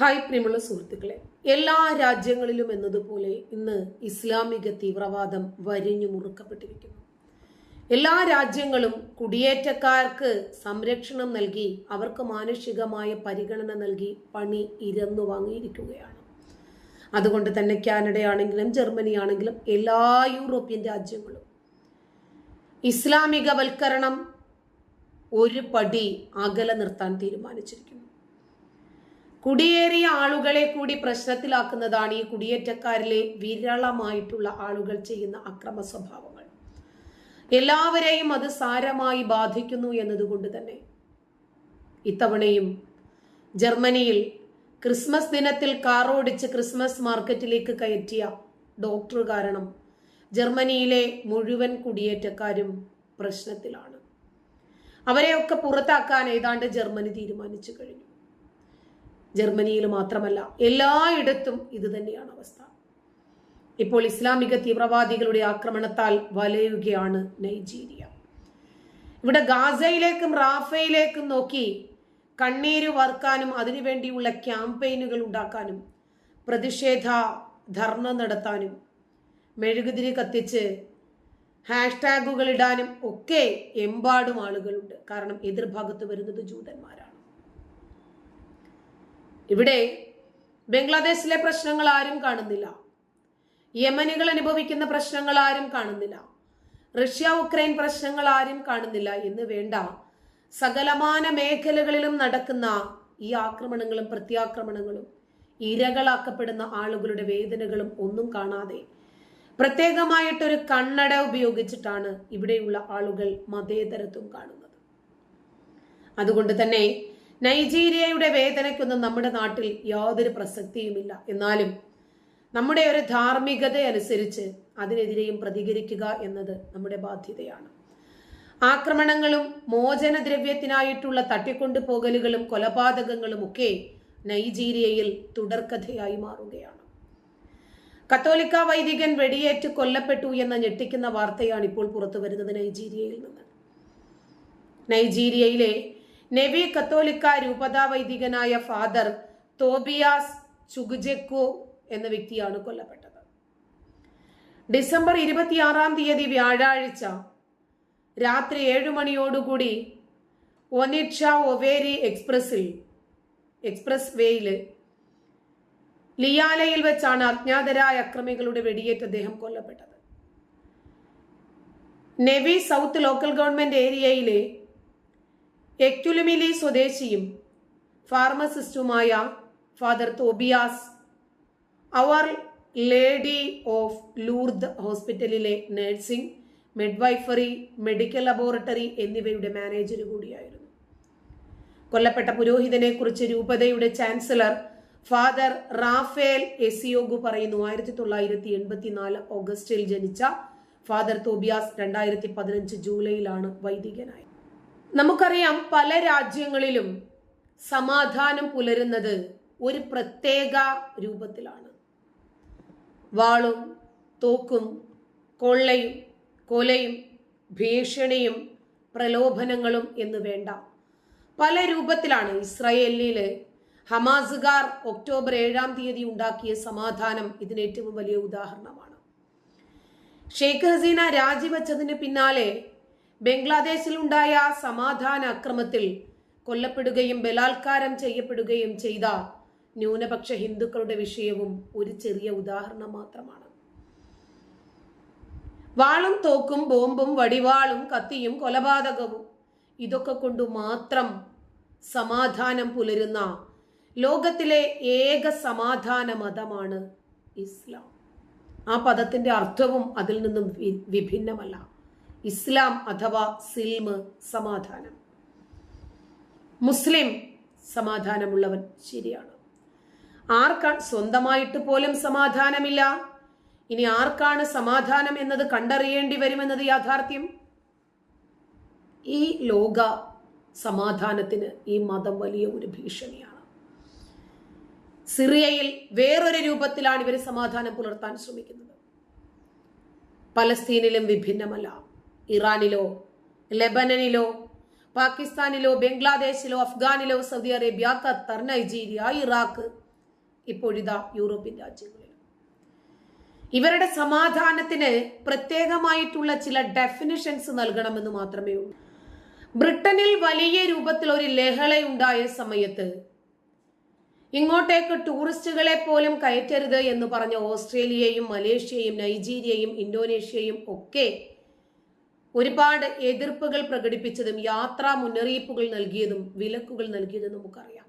Hi പ്രിയമുള്ള സുഹൃത്തുക്കളെ എല്ലാ രാജ്യങ്ങളിലും എന്നതുപോലെ ഇന്ന് ഇസ്ലാമിക തീവ്രവാദം വരിഞ്ഞു മുറുക്കപ്പെട്ടിരിക്കുന്നു. എല്ലാ രാജ്യങ്ങളും കുടിയേറ്റക്കാർക്ക് സംരക്ഷണം നൽകി അവർക്ക് മാനുഷികമായ പരിഗണന നൽകി പണി ഇരന്നു വാങ്ങിയിരിക്കുകയാണ്. അതുകൊണ്ട് തന്നെ കാനഡയാണെങ്കിലും ജർമ്മനി ആണെങ്കിലും എല്ലാ യൂറോപ്യൻ രാജ്യങ്ങളും ഇസ്ലാമികവൽക്കരണം ഒരു പടി അകലെ നിർത്താൻ തീരുമാനിച്ചിരിക്കുന്നു. കുടിയേറിയ ആളുകളെ കൂടി പ്രശ്നത്തിലാക്കുന്നതാണ് ഈ കുടിയേറ്റക്കാരിലെ വിരളമായിട്ടുള്ള ആളുകൾ ചെയ്യുന്ന അക്രമ സ്വഭാവങ്ങൾ. എല്ലാവരെയും അത് സാരമായി ബാധിക്കുന്നു എന്നതുകൊണ്ട് തന്നെ. ഇത്തവണയും ജർമ്മനിയിൽ ക്രിസ്മസ് ദിനത്തിൽ കാറോടിച്ച് ക്രിസ്മസ് മാർക്കറ്റിലേക്ക് കയറ്റിയ ഡോക്ടർ കാരണം ജർമ്മനിയിലെ മുഴുവൻ കുടിയേറ്റക്കാരും പ്രശ്നത്തിലാണ്. അവരെയൊക്കെ പുറത്താക്കാൻ ഏതാണ്ട് ജർമ്മനി തീരുമാനിച്ചു കഴിഞ്ഞു. ജർമ്മനിയിൽ മാത്രമല്ല എല്ലായിടത്തും ഇത് തന്നെയാണ് അവസ്ഥ. ഇപ്പോൾ ഇസ്ലാമിക തീവ്രവാദികളുടെ ആക്രമണത്താൽ വലയുകയാണ് നൈജീരിയ. ഇവിടെ ഗാസയിലേക്കും റാഫയിലേക്കും നോക്കി കണ്ണീര് വർക്കാനും അതിനുവേണ്ടിയുള്ള ക്യാമ്പയിനുകൾ ഉണ്ടാക്കാനും പ്രതിഷേധ ധർണ നടത്താനും മെഴുകുതിരി കത്തിച്ച് ഹാഷ്ടാഗുകൾ ഇടാനും ഒക്കെ എമ്പാടും ആളുകളുണ്ട്. കാരണം എതിർഭാഗത്ത് വരുന്നത് ജൂതന്മാരാണ്. ഇവിടെ ബംഗ്ലാദേശിലെ പ്രശ്നങ്ങൾ ആരും കാണുന്നില്ല. യമനുകൾ അനുഭവിക്കുന്ന പ്രശ്നങ്ങൾ ആരും കാണുന്നില്ല. റഷ്യ ഉക്രൈൻ പ്രശ്നങ്ങൾ ആരും കാണുന്നില്ല. എന്ന് വേണ്ട സകലമാന മേഖലകളിലും നടക്കുന്ന ഈ ആക്രമണങ്ങളും പ്രത്യാക്രമണങ്ങളും ഇരകളാക്കപ്പെടുന്ന ആളുകളുടെ വേദനകളും ഒന്നും കാണാതെ പ്രത്യേകമായിട്ടൊരു കണ്ണട ഉപയോഗിച്ചിട്ടാണ് ഇവിടെയുള്ള ആളുകൾ മതേതരത്വം കാണുന്നത്. അതുകൊണ്ട് തന്നെ നൈജീരിയയുടെ വേദനയ്ക്കൊന്നും നമ്മുടെ നാട്ടിൽ യാതൊരു പ്രസക്തിയുമില്ല. എന്നാലും നമ്മുടെ ഒരു ധാർമ്മികത അനുസരിച്ച് അതിനെതിരെയും പ്രതികരിക്കുക എന്നത് നമ്മുടെ ബാധ്യതയാണ്. ആക്രമണങ്ങളും മോചനദ്രവ്യത്തിനായിട്ടുള്ള തട്ടിക്കൊണ്ടുപോകലുകളും കൊലപാതകങ്ങളും ഒക്കെ നൈജീരിയയിൽ തുടർക്കഥയായി മാറുകയാണ്. കത്തോലിക്ക വൈദികൻ വെടിയേറ്റ് കൊല്ലപ്പെട്ടു എന്ന ഞെട്ടിക്കുന്ന വാർത്തയാണ് ഇപ്പോൾ പുറത്തു വരുന്നത് നൈജീരിയയിൽ നിന്ന്. നൈജീരിയയിലെ നെവി കത്തോലിക്ക രൂപതാ വൈദികനായ ഫാദർ തോബിയാസ് ചുഗുജെക്കോ എന്ന വ്യക്തിയാണ് കൊല്ലപ്പെട്ടത്. ഡിസംബർ ഇരുപത്തിയാറാം തീയതി വ്യാഴാഴ്ച രാത്രി ഏഴു മണിയോടുകൂടി ഒനിക്ഷ ഒവേരി എക്സ്പ്രസിൽ എക്സ്പ്രസ് വേയിൽ ലിയാലയിൽ വെച്ചാണ് അജ്ഞാതരായ അക്രമികളുടെ വെടിയേറ്റ് അദ്ദേഹം കൊല്ലപ്പെട്ടത്. നെവി സൗത്ത് ലോക്കൽ ഗവൺമെന്റ് ഏരിയയിലെ എക്യുലുമിലി സ്വദേശിയും ഫാർമസിസ്റ്റുമായ father Tobias our lady of Lourdes ഹോസ്പിറ്റലിലെ നഴ്സിംഗ് മിഡ്വൈഫറി മെഡിക്കൽ ലബോറട്ടറി എന്നിവയുടെ മാനേജർ കൂടിയായിരുന്നു. കൊല്ലപ്പെട്ട പുരോഹിതനെ കുറിച്ച് രൂപതയുടെ ചാൻസലർ ഫാദർ റാഫേൽ എസിയോഗു പറയുന്നു ആയിരത്തി തൊള്ളായിരത്തി എൺപത്തിനാല് ഓഗസ്റ്റിൽ ജനിച്ച ഫാദർ തോബിയാസ് രണ്ടായിരത്തി പതിനഞ്ച് ജൂലൈയിലാണ് വൈദികനായത്. നമുക്കറിയാം പല രാജ്യങ്ങളിലും സമാധാനം പുലരുന്നത് ഒരു പ്രത്യേക രൂപത്തിലാണ്. വാളും തോക്കും കൊള്ളയും കൊലയും ഭീഷണിയും പ്രലോഭനങ്ങളും എന്ന് വേണ്ട. പല രൂപത്തിലാണ് ഇസ്രായേലിലെ ഹമാസുകാർ ഒക്ടോബർ ഏഴാം തീയതി ഉണ്ടാക്കിയ സമാധാനം ഇതിന് ഏറ്റവും വലിയ ഉദാഹരണമാണ്. ഷെയ്ഖ് ഹസീന രാജിവെച്ചതിന് പിന്നാലെ ബംഗ്ലാദേശിൽ ഉണ്ടായ സമാധാന അക്രമത്തിൽ കൊല്ലപ്പെടുകയും ബലാത്കാരം ചെയ്യപ്പെടുകയും ചെയ്ത ന്യൂനപക്ഷ ഹിന്ദുക്കളുടെ വിഷയവും ഒരു ചെറിയ ഉദാഹരണം മാത്രമാണ്. വാളും തോക്കും ബോംബും വടിവാളും കത്തിയും കൊലപാതകവും ഇതൊക്കെ കൊണ്ട് മാത്രം സമാധാനം പുലരുന്ന ലോകത്തിലെ ഏക സമാധാന മതമാണ് ഇസ്ലാം. ആ പദത്തിന്റെ അർത്ഥവും അതിൽ നിന്നും വിഭിന്നമല്ല. ഇസ്ലാം അഥവാ സിൽമ് സമാധാനം. മുസ്ലിം സമാധാനമുള്ളവൻ ശരിയാണ്. ആർക്കാണ് സ്വന്തമായിട്ട് പോലും സമാധാനമില്ല? ഇനി ആർക്കാണ് സമാധാനം എന്നത് കണ്ടറിയേണ്ടി വരുമെന്നത് യാഥാർത്ഥ്യം? ഈ ലോക സമാധാനത്തിന് ഈ മതം വലിയ ഒരു ഭീഷണിയാണ്. സിറിയയിൽ വേറൊരു രൂപത്തിലാണ് ഇവർ സമാധാനം പുലർത്താൻ ശ്രമിക്കുന്നത്. പലസ്തീനിലും വിഭിന്നമല്ല. ഇറാനിലോ ലെബനനിലോ പാകിസ്ഥാനിലോ ബംഗ്ലാദേശിലോ അഫ്ഗാനിലോ Saudi Arabia Qatar Nigeria Iraq ഇപ്പോഴിതാ യൂറോപ്യൻ രാജ്യങ്ങളിൽ ഇവരുടെ സമാധാനത്തിന് പ്രത്യേകമായിട്ടുള്ള ചില ഡെഫിനിഷൻസ് നൽകണമെന്ന് മാത്രമേ ഉള്ളൂ. ബ്രിട്ടനിൽ വലിയ രൂപത്തിൽ ഒരു ലഹളയുണ്ടായ സമയത്ത് ഇങ്ങോട്ടേക്ക് ടൂറിസ്റ്റുകളെ പോലും കയറ്റരുത് എന്ന് പറഞ്ഞ ഓസ്ട്രേലിയയും മലേഷ്യയും നൈജീരിയയും ഇന്തോനേഷ്യയും ഒക്കെ ഒരുപാട് എതിർപ്പുകൾ പ്രകടിപ്പിച്ചതും യാത്രാ മുന്നറിയിപ്പുകൾ നൽകിയതും വിലക്കുകൾ നൽകിയതും നമുക്കറിയാം.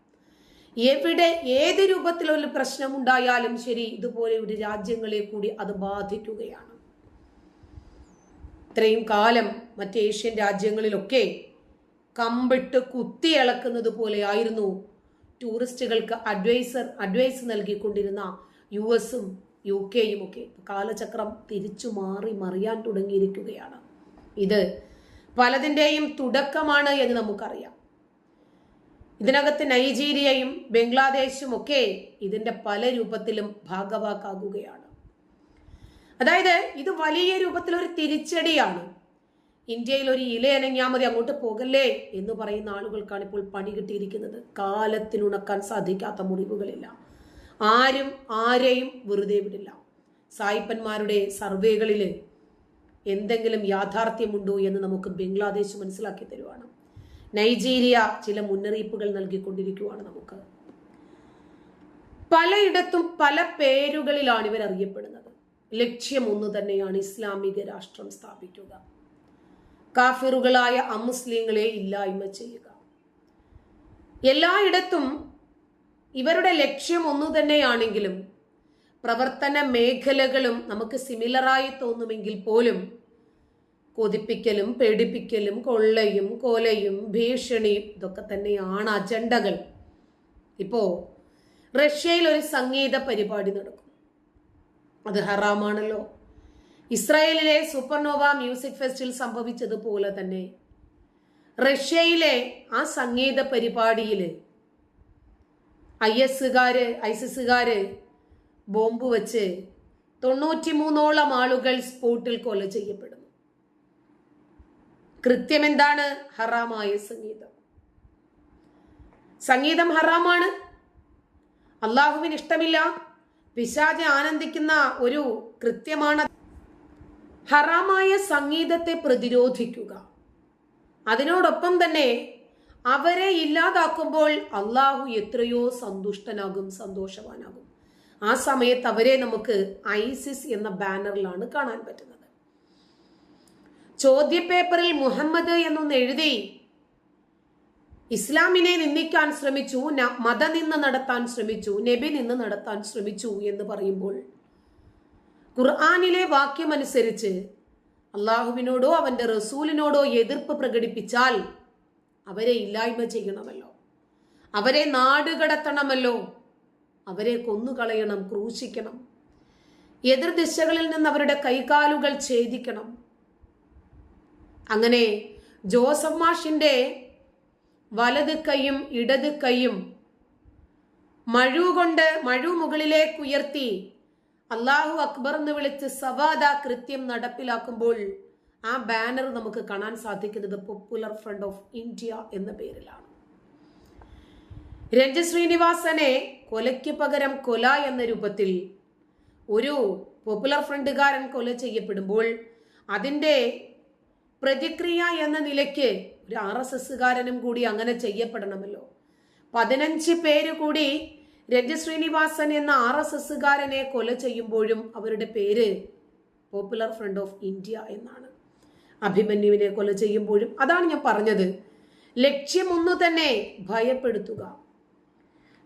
എവിടെ ഏത് രൂപത്തിലൊരു പ്രശ്നമുണ്ടായാലും ശരി ഇതുപോലെ ഒരു രാജ്യങ്ങളെ കൂടി അത് ബാധിക്കുകയാണ്. ഇത്രയും കാലം മറ്റ് ഏഷ്യൻ രാജ്യങ്ങളിലൊക്കെ കമ്പിട്ട് കുത്തിയിളക്കുന്നത് പോലെയായിരുന്നു ടൂറിസ്റ്റുകൾക്ക് അഡ്വൈസർ അഡ്വൈസ് നൽകിക്കൊണ്ടിരുന്ന യു എസും യു കെയും ഒക്കെ. കാലചക്രം തിരിച്ചു മാറി മറിയാൻ തുടങ്ങിയിരിക്കുകയാണ്. ഇത് പലതിന്റെയും തുടക്കമാണ് എന്ന് നമുക്കറിയാം. ഇതിനകത്ത് നൈജീരിയയും ബംഗ്ലാദേശും ഒക്കെ ഇതിന്റെ പല രൂപത്തിലും ഭാഗവാക്കാകുകയാണ്. അതായത് ഇത് വലിയ രൂപത്തിൽ ഒരു തിരിച്ചടിയാണ്. ഇന്ത്യയിൽ ഒരു ഇല അനങ്ങിയാൽ മതി അങ്ങോട്ട് പോകല്ലേ എന്ന് പറയുന്ന ആളുകൾക്കാണ് ഇപ്പോൾ പണി കിട്ടിയിരിക്കുന്നത്. കാലത്തിനുണക്കാൻ സാധിക്കാത്ത മുറിവുകളില്ല. ആരും ആരെയും വെറുതെ വിടില്ല. സായിപ്പന്മാരുടെ സർവേകളിൽ എന്തെങ്കിലും യാഥാർത്ഥ്യമുണ്ടോ എന്ന് നമുക്ക് ബംഗ്ലാദേശ് മനസ്സിലാക്കി തരുവാണ്. നൈജീരിയ ചില മുന്നറിയിപ്പുകൾ നൽകിക്കൊണ്ടിരിക്കുവാണ് നമുക്ക്. പലയിടത്തും പല പേരുകളിലാണ് ഇവർ അറിയപ്പെടുന്നത്. ലക്ഷ്യം ഒന്ന് തന്നെയാണ് ഇസ്ലാമിക രാഷ്ട്രം സ്ഥാപിക്കുക. കാഫിറുകളായ അമുസ്ലിങ്ങളെ ഇല്ലായ്മ ചെയ്യുക. എല്ലായിടത്തും ഇവരുടെ ലക്ഷ്യം ഒന്നു തന്നെയാണെങ്കിലും പ്രവർത്തന മേഖലകളും നമുക്ക് സിമിലറായി തോന്നുമെങ്കിൽ പോലും കൊതിപ്പിക്കലും പേടിപ്പിക്കലും കൊള്ളയും കൊലയും ഭീഷണിയും ഇതൊക്കെ തന്നെയാണ് അജണ്ടകൾ. ഇപ്പോ റഷ്യയിൽ ഒരു സംഗീത പരിപാടി നടക്കും. അത് ഹറാമാണല്ലോ. ഇസ്രായേലിലെ സൂപ്പർനോവ മ്യൂസിക് ഫെസ്റ്റിൽ സംഭവിച്ചതുപോലെ തന്നെ റഷ്യയിലെ ആ സംഗീത പരിപാടിയിൽ ഐ എസുകാര് ഐസിസുകാര് ബോംബ് വെച്ച് തൊണ്ണൂറ്റിമൂന്നോളം ആളുകൾ സ്പോട്ടിൽ കൊല ചെയ്യപ്പെടുന്നു. കൃത്യം എന്താണ് ഹറാമായ സംഗീതം? സംഗീതം ഹറാമാണ്. അള്ളാഹുവിന് ഇഷ്ടമില്ല. പിശാജ് ആനന്ദിക്കുന്ന ഒരു കൃത്യമാണ്. ഹറാമായ സംഗീതത്തെ പ്രതിരോധിക്കുക. അതിനോടൊപ്പം തന്നെ അവരെ ഇല്ലാതാക്കുമ്പോൾ അള്ളാഹു എത്രയോ സന്തുഷ്ടനാകും സന്തോഷവാനാകും. ആ സമയത്ത് അവരെ നമുക്ക് ഐസിസ് എന്ന ബാനറിലാണ് കാണാൻ പറ്റുന്നത്. ചോദ്യപേപ്പറിൽ മുഹമ്മദ് എന്നൊന്ന് എഴുതി. ഇസ്ലാമിനെ നിന്ദിക്കാൻ ശ്രമിച്ചു മതനിന്ന് നടത്താൻ ശ്രമിച്ചു നബി നിന്ന് നടത്താൻ ശ്രമിച്ചു എന്ന് പറയുമ്പോൾ ഖുർആാനിലെ വാക്യമനുസരിച്ച് അള്ളാഹുവിനോടോ അവന്റെ റസൂലിനോടോ എതിർപ്പ് പ്രകടിപ്പിച്ചാൽ അവരെ ഇല്ലായ്മ ചെയ്യണമല്ലോ. അവരെ നാടുകടത്തണമല്ലോ. അവരെ കൊന്നുകളയണം ക്രൂശിക്കണം. എതിർ ദിശകളിൽ നിന്ന് അവരുടെ കൈകാലുകൾ ഛേദിക്കണം. അങ്ങനെ ജോസഫ് മാഷിന്റെ വലത് കൈയും ഇടത് കൈയും മഴു കൊണ്ട് മഴു മുകളിലേക്ക് ഉയർത്തി അള്ളാഹു അക്ബർ എന്ന് വിളിച്ച് സവാദ കൃത്യം നടപ്പിലാക്കുമ്പോൾ ആ ബാനർ നമുക്ക് കാണാൻ സാധിക്കുന്നത് പോപ്പുലർ ഫ്രണ്ട് ഓഫ് ഇന്ത്യ എന്ന പേരിലാണ്. രഞ്ജിത് ശ്രീനിവാസനെ കൊലയ്ക്ക് പകരം കൊല എന്ന രൂപത്തിൽ ഒരു പോപ്പുലർ ഫ്രണ്ടുകാരൻ കൊല ചെയ്യപ്പെടുമ്പോൾ അതിന്റെ പ്രതിക്രിയ എന്ന നിലയ്ക്ക് ഒരു ആർ എസ് എസ്സുകാരനും കൂടി അങ്ങനെ ചെയ്യപ്പെടണമല്ലോ. പതിനഞ്ച് പേര് കൂടി രഞ്ജി ശ്രീനിവാസൻ എന്ന ആർ എസ് എസ്സുകാരനെ കൊല ചെയ്യുമ്പോഴും അവരുടെ പേര് പോപ്പുലർ ഫ്രണ്ട് ഓഫ് ഇന്ത്യ എന്നാണ്. അഭിമന്യുവിനെ കൊല ചെയ്യുമ്പോഴും അതാണ് ഞാൻ പറഞ്ഞത്. ലക്ഷ്യമൊന്നു തന്നെ ഭയപ്പെടുത്തുക.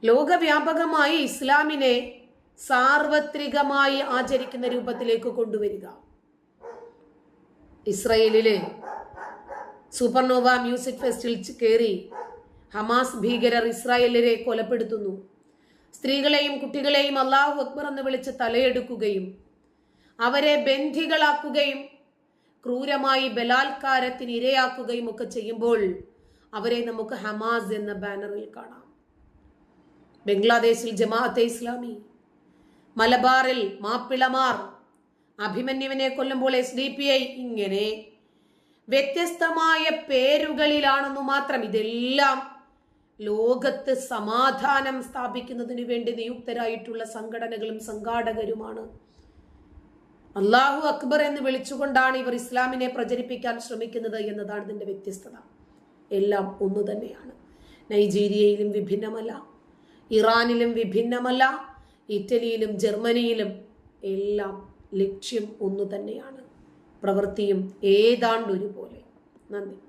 ലോകവ്യാപകമായി ഇസ്ലാമിനെ സാർവത്രികമായി ആചരിക്കുന്ന രൂപത്തിലേക്ക് കൊണ്ടുവരിക. ഇസ്രയേലിലെ സൂപ്പർനോവ മ്യൂസിക് ഫെസ്റ്റിൽ കയറി ഹമാസ് ഭീകരർ ഇസ്രായേലരെ കൊലപ്പെടുത്തുന്നു. സ്ത്രീകളെയും കുട്ടികളെയും അള്ളാഹു അക്ബർ എന്ന് വിളിച്ച് തലയെടുക്കുകയും അവരെ ബന്ധികളാക്കുകയും ക്രൂരമായി ബലാത്കാരത്തിന് ഇരയാക്കുകയും ഒക്കെ ചെയ്യുമ്പോൾ അവരെ നമുക്ക് ഹമാസ് എന്ന ബാനറിൽ കാണാം. ബംഗ്ലാദേശിൽ ജമാഅത്തെ ഇസ്ലാമി. മലബാറിൽ മാപ്പിളമാർ അഭിമന്യുവിനെ കൊല്ലുമ്പോൾ എസ് ഡി പി ഐ ഇങ്ങനെ വ്യത്യസ്തമായ പേരുകളിലാണെന്നു മാത്രം ഇതെല്ലാം ലോകത്ത് സമാധാനം സ്ഥാപിക്കുന്നതിനു വേണ്ടി നിയുക്തരായിട്ടുള്ള സംഘടനകളും സംഘാടകരുമാണ്. അള്ളാഹു അക്ബർ എന്ന് വിളിച്ചുകൊണ്ടാണ് ഇവർ ഇസ്ലാമിനെ പ്രചരിപ്പിക്കാൻ ശ്രമിക്കുന്നത് എന്നതാണ് ഇതിന്റെ വ്യത്യസ്തത. എല്ലാം ഒന്നു തന്നെയാണ് നൈജീരിയയിലും വിഭിന്നമല്ല. ഇറാനിലും വിഭിന്നമല്ല ഇറ്റലിയിലും ജർമ്മനിയിലും എല്ലാം ലക്ഷ്യം ഒന്നു തന്നെയാണ്. പ്രവൃത്തിയും ഏതാണ്ട് ഒരുപോലെ നന്ദി.